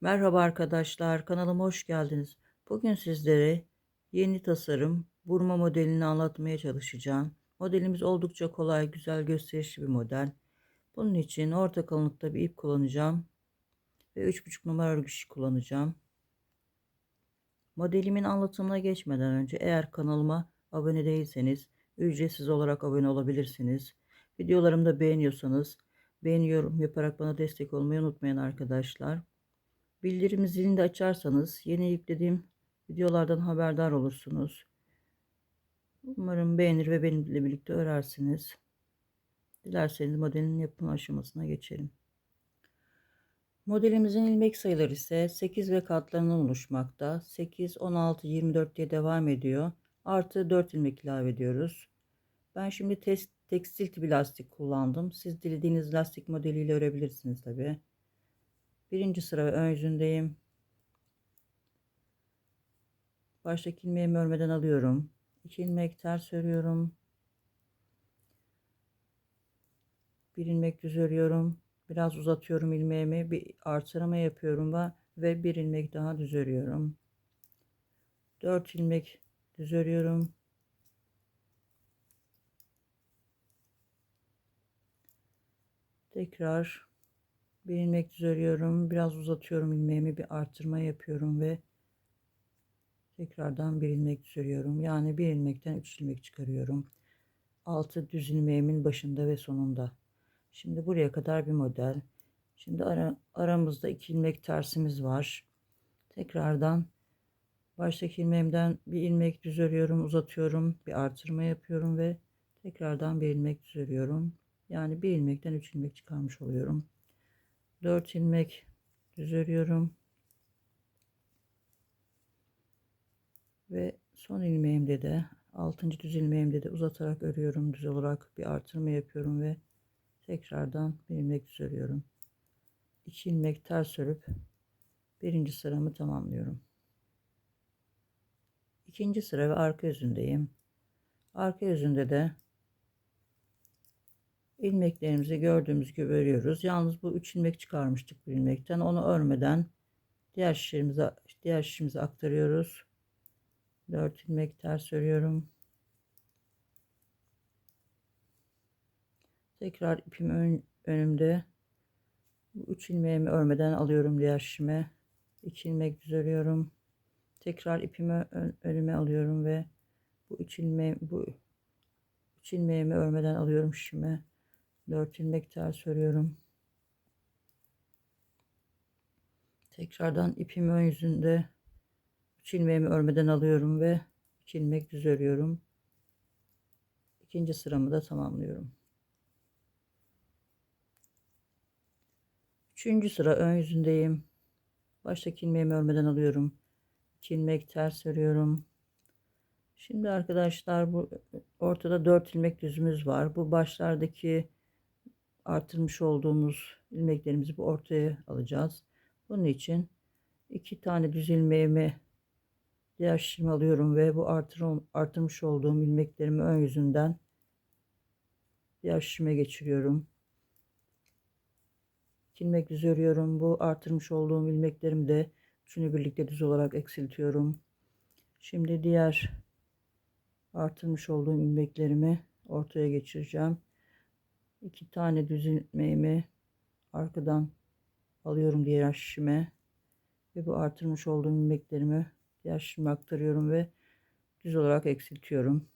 Merhaba arkadaşlar, kanalıma hoş geldiniz. Bugün sizlere yeni tasarım burma modelini anlatmaya çalışacağım. Modelimiz oldukça kolay, güzel, gösterişli bir model. Bunun için orta kalınlıkta bir ip kullanacağım ve 3,5 numara örgü kullanacağım. Modelimin anlatımına geçmeden önce eğer kanalıma abone değilseniz ücretsiz olarak abone olabilirsiniz. Videolarımı da beğeniyorsanız beğeni yorum yaparak bana destek olmayı unutmayın arkadaşlar. Bildirim zilini de açarsanız yeni yüklediğim videolardan haberdar olursunuz. Umarım beğenir ve benimle birlikte örersiniz. Dilerseniz modelin yapım aşamasına geçelim. Modelimizin ilmek sayıları ise 8 ve katlarından oluşmakta. 8, 16, 24 diye devam ediyor. Artı 4 ilmek ilave ediyoruz. Ben şimdi test, tekstil tipi lastik kullandım. Siz dilediğiniz lastik modeliyle örebilirsiniz tabi. Birinci sıra ve ön yüzündeyim. Baştaki ilmeğimi örmeden alıyorum. 2 ilmek ters örüyorum. Bir ilmek düz örüyorum. Biraz uzatıyorum ilmeğimi. Bir artırma yapıyorum ve ve bir ilmek daha düz örüyorum. 4 ilmek düz örüyorum. Tekrar bir ilmek düz örüyorum. Biraz uzatıyorum ilmeğimi. Bir artırma yapıyorum ve tekrardan bir ilmek düz örüyorum. Yani bir ilmekten 3 ilmek çıkarıyorum. 6 düz ilmeğimin başında ve sonunda. Şimdi buraya kadar bir model. Şimdi ara, aramızda 2 ilmek tersimiz var. Tekrardan baştaki ilmeğimden bir ilmek düz örüyorum, uzatıyorum, bir artırma yapıyorum ve tekrardan bir ilmek düz örüyorum. Yani bir ilmekten 3 ilmek çıkarmış oluyorum. 4 ilmek düz örüyorum. Ve son ilmeğimde de 6. düz ilmeğimde de uzatarak örüyorum. Düz olarak bir artırma yapıyorum ve tekrardan bir ilmek düz örüyorum. 2 ilmek ters örüp birinci sıramı tamamlıyorum. İkinci sıra ve arka yüzündeyim. Arka yüzünde de ilmeklerimizi gördüğümüz gibi örüyoruz. Yalnız bu 3 ilmek çıkarmıştık bir ilmekten. Onu örmeden diğer şişimize diğer şişimize aktarıyoruz. 4 ilmek ters örüyorum. Tekrar ipim ön, önümde. Bu 3 ilmeğimi örmeden alıyorum diğer şişime. 2 ilmek düz örüyorum. Tekrar ipimi ön, önüme alıyorum ve bu 3 ilmeği bu 3 ilmeğimi örmeden alıyorum şişime. 4 ilmek ters örüyorum. Tekrardan ipimi ön yüzünde 3 ilmeğimi örmeden alıyorum ve 2 ilmek düz örüyorum. İkinci sıramı da tamamlıyorum. Üçüncü sıra ön yüzündeyim. Baştaki ilmeğimi örmeden alıyorum. 2 ilmek ters örüyorum. Şimdi arkadaşlar bu ortada 4 ilmek düzümüz var. Bu başlardaki artırmış olduğumuz ilmeklerimizi bu ortaya alacağız. Bunun için iki tane düz ilmeğimi diğer şişime alıyorum ve bu artır, artırmış olduğum ilmeklerimi ön yüzünden diğer şişime geçiriyorum. İlmek düz örüyorum. Bu artırmış olduğum ilmeklerimi de üçünü birlikte düz olarak eksiltiyorum. Şimdi diğer artırmış olduğum ilmeklerimi ortaya geçireceğim iki tane düz ilmeğimi arkadan alıyorum diğer şişime ve bu artırmış olduğum ilmeklerimi diğer şişime aktarıyorum ve düz olarak eksiltiyorum.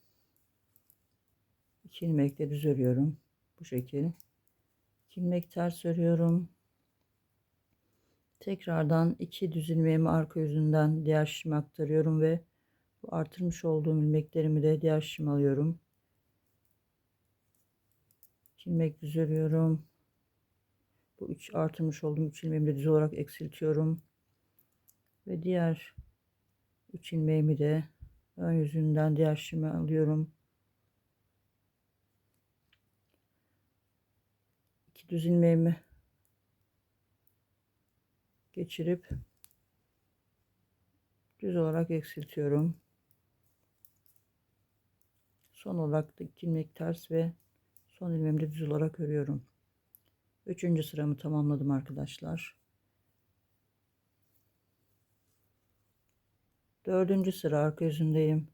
İki ilmek de düz örüyorum bu şekil. İki ilmek ters örüyorum. Tekrardan iki düz ilmeğimi arka yüzünden diğer şişime aktarıyorum ve bu artırmış olduğum ilmeklerimi de diğer şişime alıyorum ilmek düz örüyorum. Bu üç artırmış olduğum üç ilmeğimi de düz olarak eksiltiyorum. Ve diğer üç ilmeğimi de ön yüzünden diğer şişime alıyorum. İki düz ilmeğimi geçirip düz olarak eksiltiyorum. Son olarak da ilmek ters ve Son ilmeğimde düz olarak örüyorum. Üçüncü sıramı tamamladım arkadaşlar. Dördüncü sıra arka yüzündeyim.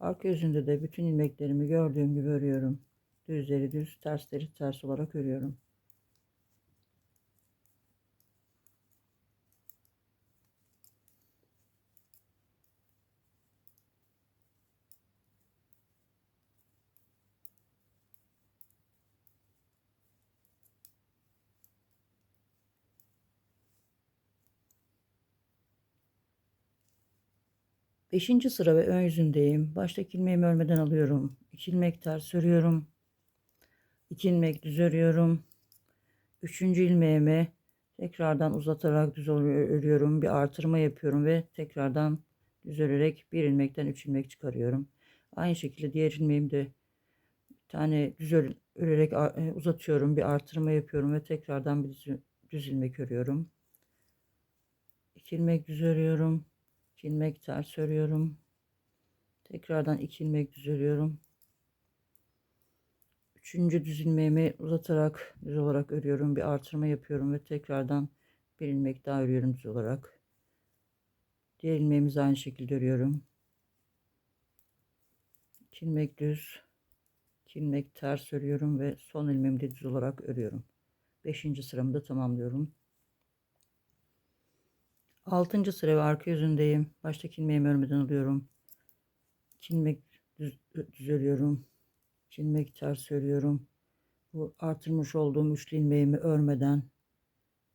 Arka yüzünde de bütün ilmeklerimi gördüğüm gibi örüyorum. Düzleri düz, tersleri ters olarak örüyorum. Beşinci sıra ve ön yüzündeyim. Baştaki ilmeğimi örmeden alıyorum. İki ilmek ters örüyorum. İki ilmek düz örüyorum. Üçüncü ilmeğimi tekrardan uzatarak düz örüyorum. Bir artırma yapıyorum ve tekrardan düz örerek bir ilmekten üç ilmek çıkarıyorum. Aynı şekilde diğer ilmeğimi de bir tane düz örerek e, uzatıyorum. Bir artırma yapıyorum ve tekrardan bir düz, ilmek örüyorum. İki ilmek düz örüyorum 2 ilmek ters örüyorum. Tekrardan 2 ilmek düz örüyorum. Üçüncü düz ilmeğimi uzatarak düz olarak örüyorum. Bir artırma yapıyorum ve tekrardan bir ilmek daha örüyorum düz olarak. Diğer ilmeğimizi aynı şekilde örüyorum. 2 ilmek düz, 2 ilmek ters örüyorum ve son ilmeğimi de düz olarak örüyorum. 5. sıramı da tamamlıyorum. Altıncı sıra ve arka yüzündeyim. Baştaki ilmeğimi örmeden alıyorum. İki ilmek düz, düz örüyorum. İki ilmek ters örüyorum. Bu artırmış olduğum üçlü ilmeğimi örmeden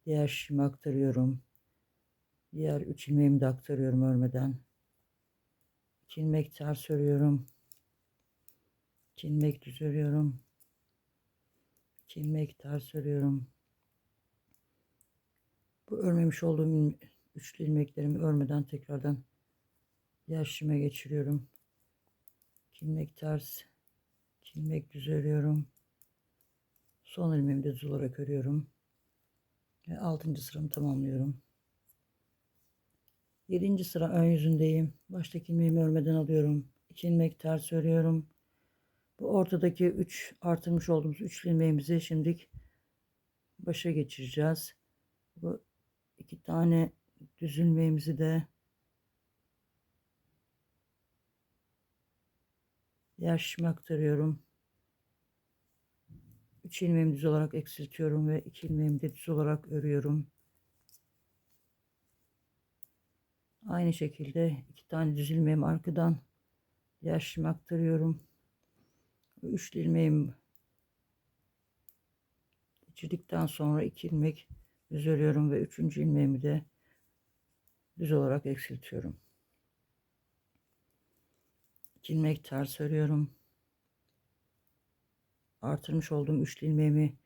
diğer şişime aktarıyorum. Diğer üç ilmeğimi de aktarıyorum örmeden. İki ilmek ters örüyorum. İki ilmek düz örüyorum. İki ilmek ters örüyorum. Bu örmemiş olduğum üçlü ilmeklerimi örmeden tekrardan yaşıma geçiriyorum. ilmek ters, ilmek düz örüyorum. Son ilmeğimi de düz olarak örüyorum. Ve altıncı sıramı tamamlıyorum. Yedinci sıra ön yüzündeyim. Baştaki ilmeğimi örmeden alıyorum. İki ilmek ters örüyorum. Bu ortadaki üç artırmış olduğumuz üç ilmeğimizi şimdilik başa geçireceğiz. Bu iki tane düz ilmeğimizi de yaşıma aktarıyorum. 3 ilmeğimi düz olarak eksiltiyorum ve 2 ilmeğimi de düz olarak örüyorum. Aynı şekilde iki tane düz ilmeğimi arkadan yaşıma aktarıyorum. 3 ilmeğimi geçirdikten sonra 2 ilmek düz örüyorum ve 3. ilmeğimi de düz olarak eksiltiyorum. ilmek ters örüyorum. Artırmış olduğum üçlü ilmeğimi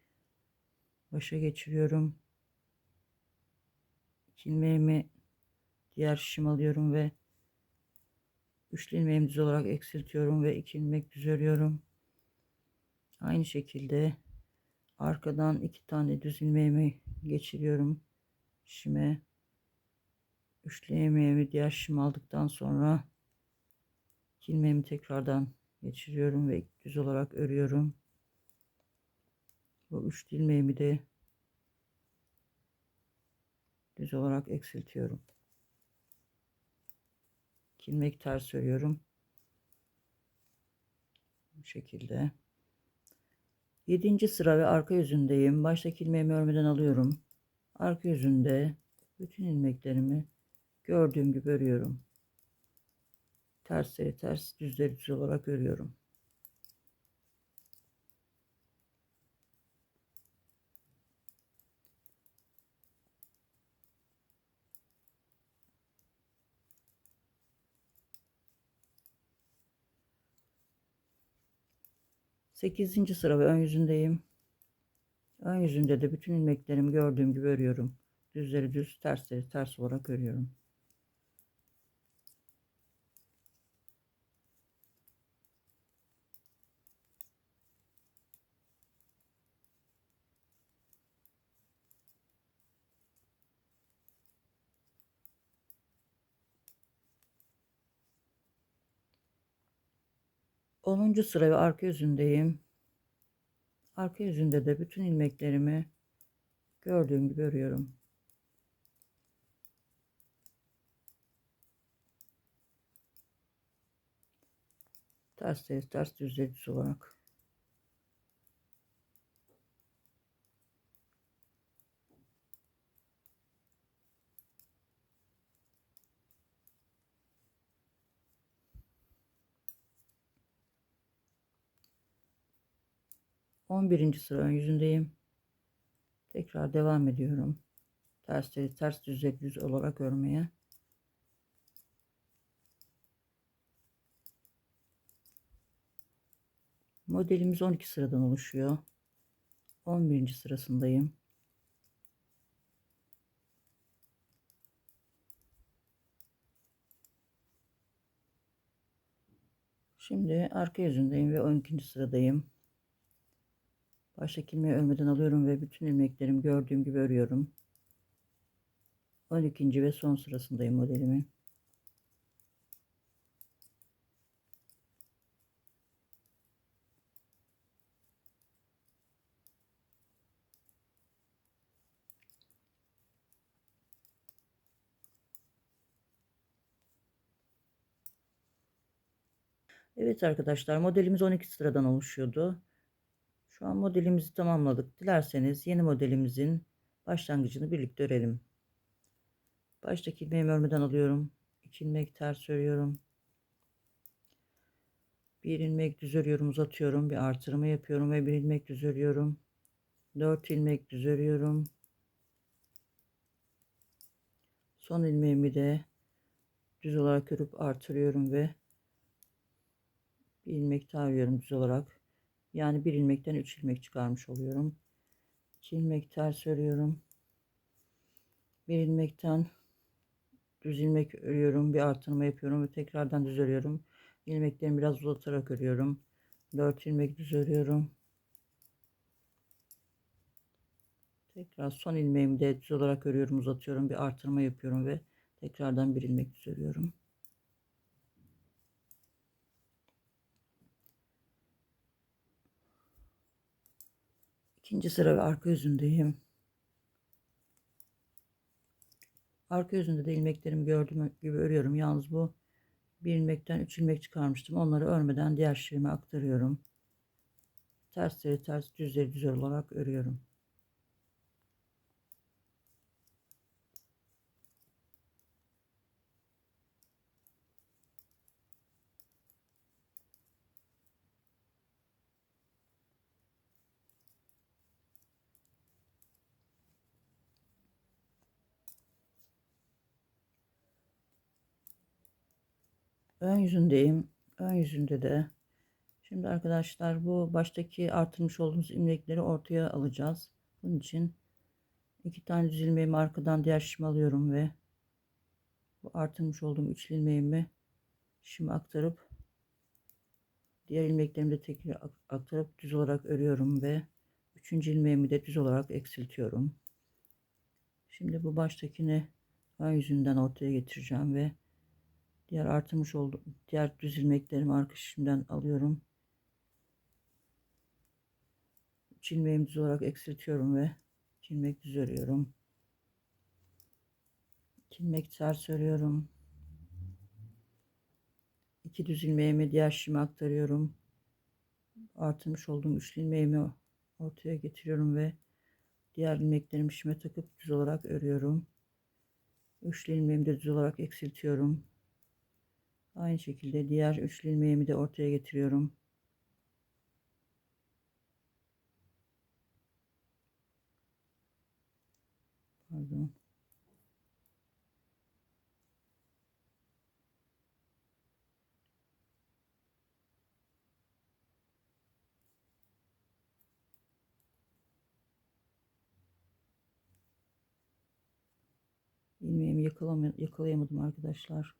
başa geçiriyorum. ilmeğimi diğer şişim alıyorum ve üçlü ilmeğimi düz olarak eksiltiyorum ve iki ilmek düz örüyorum. Aynı şekilde arkadan iki tane düz ilmeğimi geçiriyorum şişime üçlü ilmeğimi diğer şişimi aldıktan sonra ilmeğimi tekrardan geçiriyorum ve düz olarak örüyorum. Bu üç ilmeğimi de düz olarak eksiltiyorum. ilmek ters örüyorum. Bu şekilde. Yedinci sıra ve arka yüzündeyim. Baştaki ilmeğimi örmeden alıyorum. Arka yüzünde bütün ilmeklerimi Gördüğüm gibi örüyorum. Tersleri ters, düzleri düz olarak örüyorum. Sekizinci sıra ve ön yüzündeyim. Ön yüzünde de bütün ilmeklerimi gördüğüm gibi örüyorum. Düzleri düz, tersleri ters olarak örüyorum. 10. sıra ve arka yüzündeyim. Arka yüzünde de bütün ilmeklerimi gördüğüm gibi örüyorum. Ters ters, ters düz olarak. On birinci sıra ön yüzündeyim. Tekrar devam ediyorum. Tersleri ters düz düz olarak örmeye. Modelimiz 12 sıradan oluşuyor. 11. sırasındayım. Şimdi arka yüzündeyim ve 12. sıradayım. Baştaki ilmeği örmeden alıyorum ve bütün ilmeklerimi gördüğüm gibi örüyorum. 12. ve son sırasındayım modelimin. Evet arkadaşlar modelimiz 12 sıradan oluşuyordu. Şu an modelimizi tamamladık. Dilerseniz yeni modelimizin başlangıcını birlikte örelim. Baştaki ilmeğimi örmeden alıyorum. 2 ilmek ters örüyorum. Bir ilmek düz örüyorum uzatıyorum. Bir artırma yapıyorum ve bir ilmek düz örüyorum. 4 ilmek düz örüyorum. Son ilmeğimi de düz olarak örüp artırıyorum ve bir ilmek daha örüyorum düz olarak. Yani bir ilmekten 3 ilmek çıkarmış oluyorum. 2 ilmek ters örüyorum. Bir ilmekten düz ilmek örüyorum. Bir artırma yapıyorum ve tekrardan düz örüyorum. İlmeklerimi biraz uzatarak örüyorum. 4 ilmek düz örüyorum. Tekrar son ilmeğimi de düz olarak örüyorum, uzatıyorum. Bir artırma yapıyorum ve tekrardan bir ilmek düz örüyorum. İkinci sıra ve arka yüzündeyim. Arka yüzünde de ilmeklerimi gördüğüm gibi örüyorum. Yalnız bu bir ilmekten üç ilmek çıkarmıştım. Onları örmeden diğer şişime aktarıyorum. Tersleri ters düzleri düz olarak örüyorum. Ön yüzündeyim. Ön yüzünde de şimdi arkadaşlar bu baştaki artırmış olduğumuz ilmekleri ortaya alacağız. Bunun için iki tane düz ilmeğimi arkadan diğer şişime alıyorum ve bu artırmış olduğum üç ilmeğimi şimdi aktarıp diğer ilmeklerimi de tekrar aktarıp düz olarak örüyorum ve üçüncü ilmeğimi de düz olarak eksiltiyorum. Şimdi bu baştakini ön yüzünden ortaya getireceğim ve Diğer artırmış oldum. Diğer düz ilmeklerimi arka şişimden alıyorum. Üç ilmeğimi düz olarak eksiltiyorum ve iki ilmek düz örüyorum. İki ilmek ters örüyorum. İki düz ilmeğimi diğer şişime aktarıyorum. Artırmış olduğum üç ilmeğimi ortaya getiriyorum ve diğer ilmeklerimi şişime takıp düz olarak örüyorum. Üçlü ilmeğimi de düz olarak eksiltiyorum. Aynı şekilde diğer üçlü ilmeğimi de ortaya getiriyorum. Pardon. ilmeğimi yakalayamadım arkadaşlar.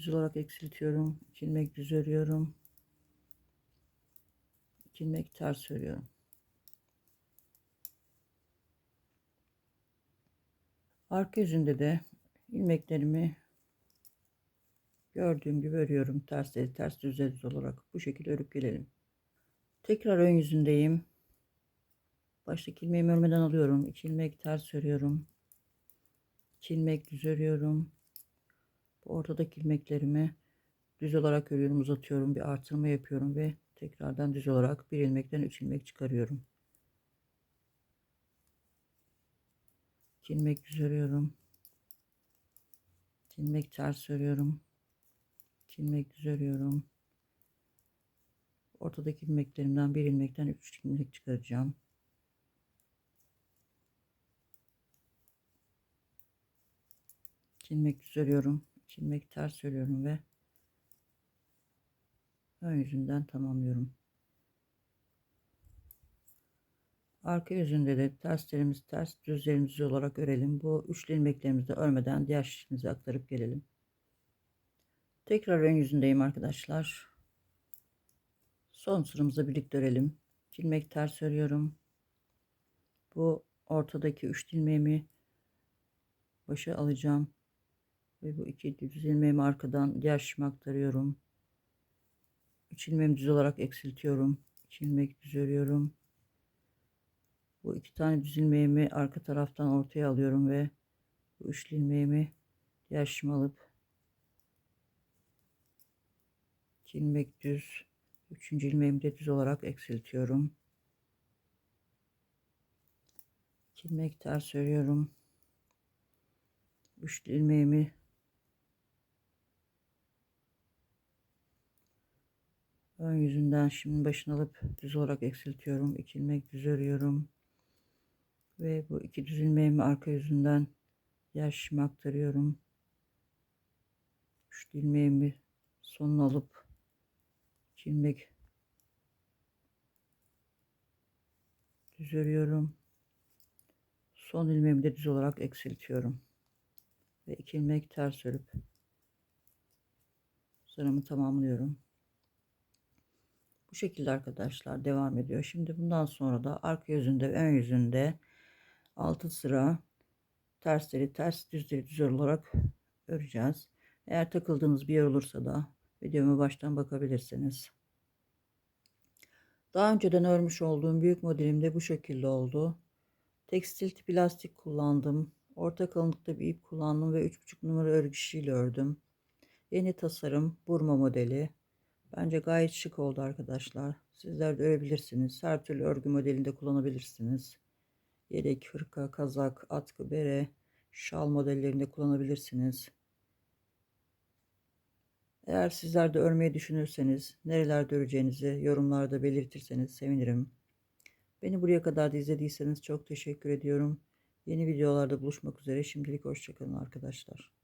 Düz olarak eksiltiyorum. 2 ilmek düz örüyorum. 2 ilmek ters örüyorum. Arka yüzünde de ilmeklerimi gördüğüm gibi örüyorum. Ters ters düz düz olarak bu şekilde örüp gelelim. Tekrar ön yüzündeyim. Baştaki ilmeğimi örmeden alıyorum. 2 ilmek ters örüyorum. İki ilmek düz örüyorum. Ortadaki ilmeklerimi düz olarak örüyorum, uzatıyorum, bir artırma yapıyorum ve tekrardan düz olarak bir ilmekten üç ilmek çıkarıyorum. İki ilmek düz örüyorum. İki ilmek ters örüyorum. İki ilmek düz örüyorum. Ortadaki ilmeklerimden bir ilmekten üç ilmek çıkaracağım. İlmek düz örüyorum. İlmek ters örüyorum ve ön yüzünden tamamlıyorum. Arka yüzünde de terslerimiz ters düzlerimiz düz olarak örelim. Bu üçlü ilmeklerimizi de örmeden diğer şişimize aktarıp gelelim. Tekrar ön yüzündeyim arkadaşlar. Son sıramızı birlikte örelim. İlmek ters örüyorum. Bu ortadaki üç ilmeğimi başa alacağım. Ve bu iki düz ilmeğimi arkadan diğer şişime aktarıyorum. 3 ilmeğimi düz olarak eksiltiyorum. 2 ilmek düz örüyorum. Bu iki tane düz ilmeğimi arka taraftan ortaya alıyorum ve bu üçlü ilmeğimi diğer şişime alıp 2 ilmek düz, üçüncü ilmeğimi de düz olarak eksiltiyorum. 2 ilmek ters örüyorum. Üçlü ilmeğimi ön yüzünden şimdi başını alıp düz olarak eksiltiyorum. 2 ilmek düz örüyorum. Ve bu iki düz ilmeğimi arka yüzünden diğer şişime aktarıyorum. Üçlü ilmeğimi sonuna alıp iki ilmek düz örüyorum. Son ilmeğimi de düz olarak eksiltiyorum. Ve iki ilmek ters örüp sıramı tamamlıyorum. Bu şekilde arkadaşlar devam ediyor. Şimdi bundan sonra da arka yüzünde ve ön yüzünde 6 sıra tersleri ters düzleri düz olarak öreceğiz. Eğer takıldığınız bir yer olursa da videomu baştan bakabilirsiniz. Daha önceden örmüş olduğum büyük modelimde bu şekilde oldu. Tekstil tipi lastik kullandım. Orta kalınlıkta bir ip kullandım ve 3,5 numara örgüsüyle ördüm. Yeni tasarım burma modeli. Bence gayet şık oldu arkadaşlar. Sizler de örebilirsiniz. Her türlü örgü modelinde kullanabilirsiniz. Yelek, hırka, kazak, atkı, bere, şal modellerinde kullanabilirsiniz. Eğer sizler de örmeyi düşünürseniz, nerelerde öreceğinizi yorumlarda belirtirseniz sevinirim. Beni buraya kadar da izlediyseniz çok teşekkür ediyorum. Yeni videolarda buluşmak üzere. Şimdilik hoşçakalın arkadaşlar.